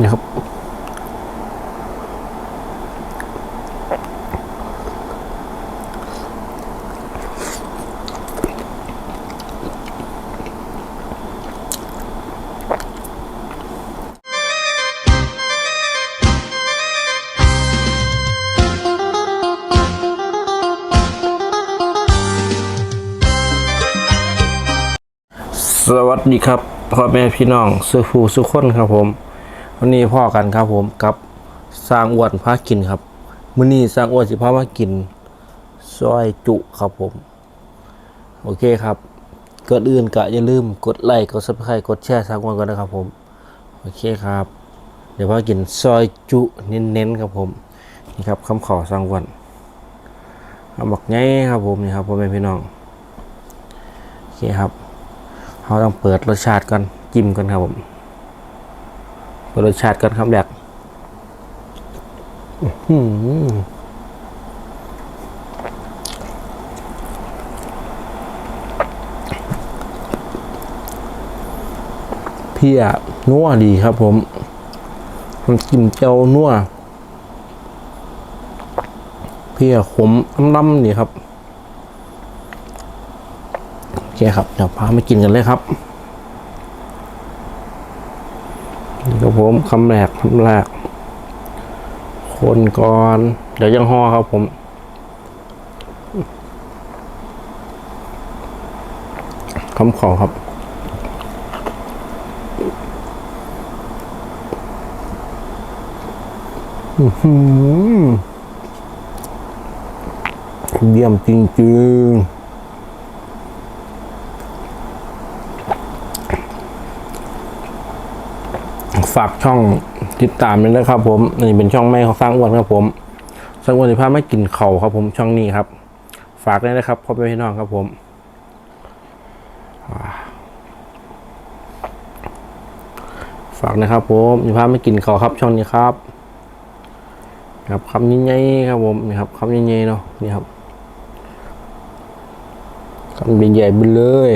นี่ครับ สวัสดีครับพ่อแม่พี่น้องสุภูสุขคนครับผม วันนี้พ่อกันครับผมกับสร้างอ้วนพากินครับมื้อนี้สร้างอ้วนสิพามากินซอยจุครับผม โอเคครับกิดอื่นก็อย่าลืมกดไลค์กด subscribe กดแชร์สร้างอ้วนกันนะครับผมโอเคครับ เดี๋ยวพากินซอยจุเน้นๆครับผมนี่ครับคำขอสร้างอ้วนเอาบอกไงครับผมนี่ครับพ่อแม่พี่น้องโอเคครับเราต้องเปิดรสชาติก่อนจิ้มก่อนครับผม รสชาติก่อนครับแดกอื้อหือเพียนัวดีครับผมมันกินเจ้านัวเพียขมน้ำๆนี่ครับโอเคครับ เดี๋ยวพามากินกันเลยครับ นี่ครับผมคำแรกคำแรก คนก่อน เดี๋ยวยังห่อครับผม คำขอครับอื้อหือเยี่ยมจริงๆ ฝากช่องติดตามด้วยนะครับ ผมนี่เป็นช่องแม่ของสร้างอ้วนครับผมสร้างอ้วนสิพาไม่กินเข่าครับผมช่องนี้ครับ ฝากด้วยนะครับพ่อแม่พี่น้องครับผมฝากนะครับ ผมสิพาไม่กินเข่าครับ ช่องนี้ครับ ครับคำยิ่งใหญ่ครับผมนี่ครับคำยิ่งใหญ่เนาะนี่ครับคำใหญ่ๆไปเลย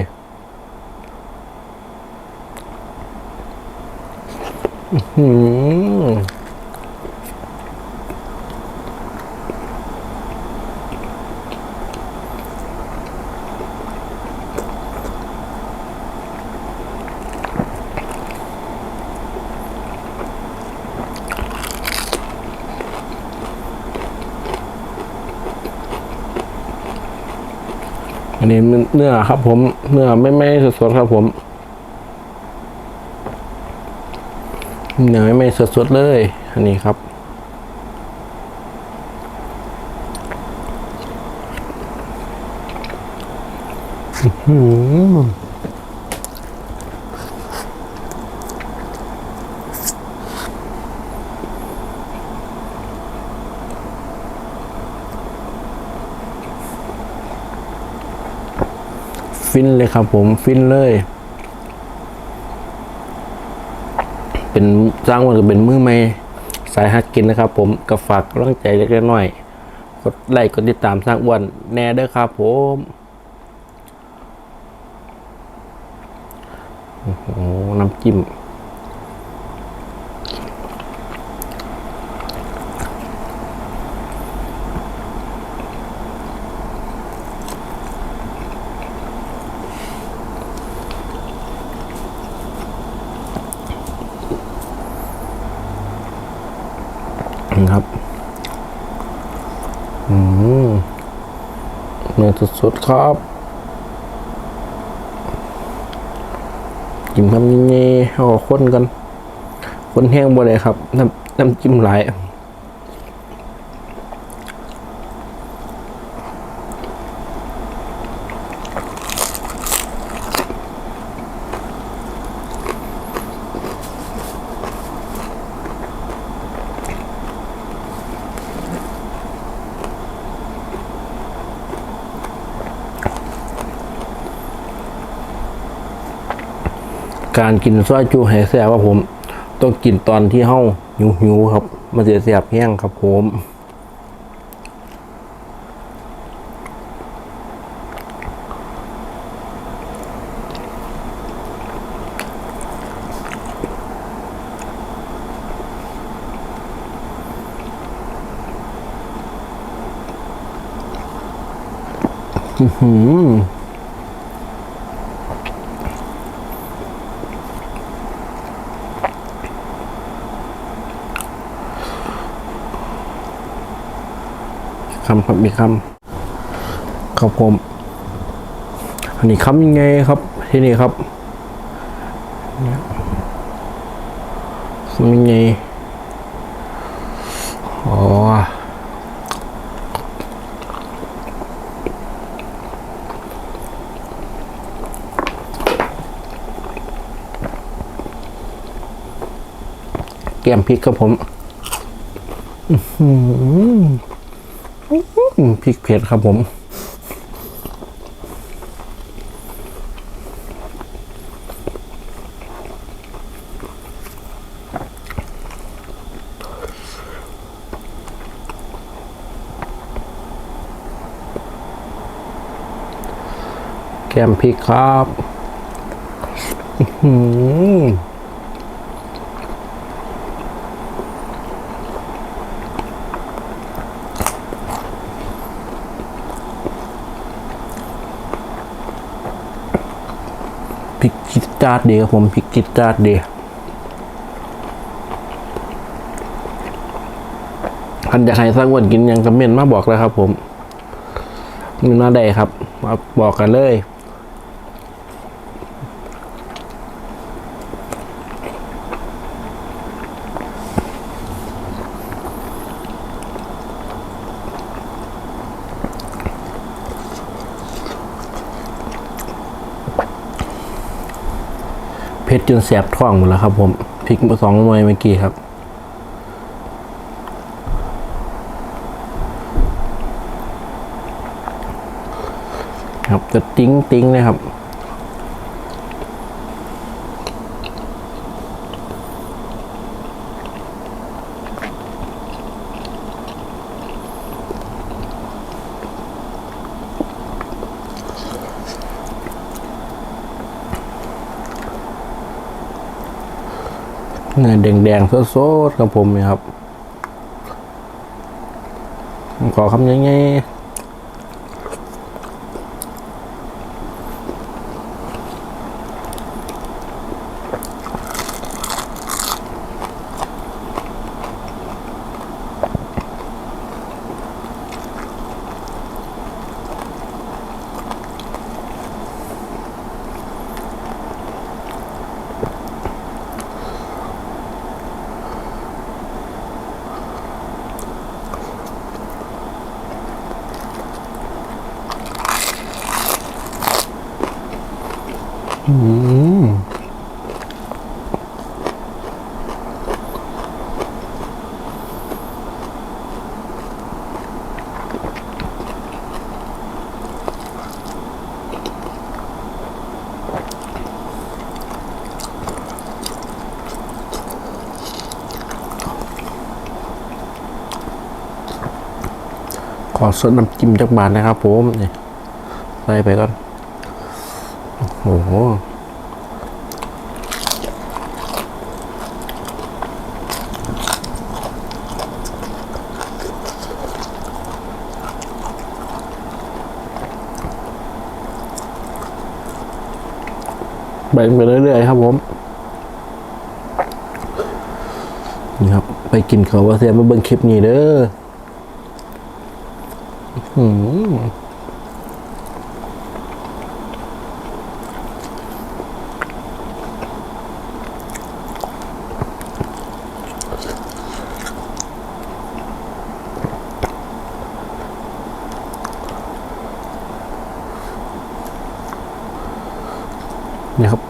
อันนี้เนื้อครับผม เนื้อไม่ไม่สดๆครับผม เนื้อไม่สดๆเลย อันนี้ครับ อื้อหือฟินเลยครับผมฟินเลย เป็นสร้างวันก็เป็นมือใหม่สายฮักกินนะครับ ผมก็ฝากกำลังใจเล็กๆน้อยกดไลค์กดติดตามสร้างวันแน่เด้อครับผมโอ้โหน้ำจิ้มนะครับ อืมเนื้อสดๆครับจิ้มทำยังไงเอาคนกัน คนแห้งบ่เลยครับ น้ำน้ำจิ้มหลาย การกินซอยจูให้แซ่บว่าผม ต้องกินตอนที่เฮาหิวหิวครับ มันจะแซ่บแห้งครับผม嗯哼。 คำครับมีคำครับผมอันนี้คำยังไงครับ ที่นี่ครับนี่ยคำยังไงอ๋อแกมพริกครับผม อือหือ พริกเผ็ดครับผม แกมพริกครับ อือหือ พริก จิตจาดเดีครับผมพริกจิตจาดเดีคันจะใครสร้างวันกินยังกระเม็นมาบอกแล้วครับ ผมมันมาได้ครับมาบอกกันเลย เผ็ดจนแสบท้องหมดแล้วครับ ผมพริกสองมวยเมื่อกี้ครับ ครับจะติ้งติ้งนะครับ เนี่ยแดงๆโซดๆครับผมนะครับ ขอคำง่ายๆ อสดน้ำจิ้มจากบานนะครับผมนี่ใส่ไปก่อนโอ้โหแบ่งไปเรื่อยๆครับผมนี่ครับ ไปกินเขาว่าเสียมาเบิ่งคลิปนี้เด้อ หือนี่ครับ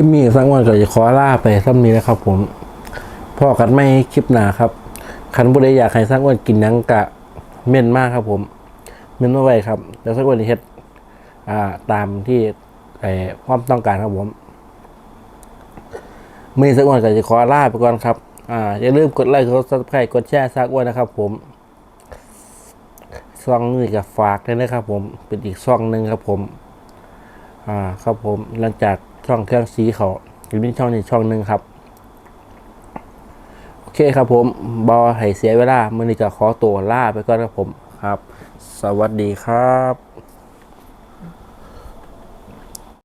ลิปนี้สักวันก็จะขอลาไปซ้ำนี้นะครับผมพ่อกันไม่คลิปหนาครับคันบุได้อยากให้สักวันกินนังกะเม่นมากครับ ผม เม่นเอาไว้ครับแล้วสักวันเฮ็ดอ่าตามที่ไอ้ความต้องการครับผมมีสักวันก็จะขอลาไปก่อนครับ อ่าอย่าลืมกดไลค์กดซับสไครต์กดแชร์สักวันนะครับ ผมซองนี่ก็ฝากด้วยนะครับ ผมเป็นอีกซองหนึ่งครับ ผม อ่า ครับผมหลังจาก ช่องเครื่องสีเขาจะมีช่องนี้ช่องหนึ่งครับ โอเคครับผมบอให้เสียเวลามื่อนี้ก็ขอตัวลาไปก่อนครับผมครับ สวัสดีครับ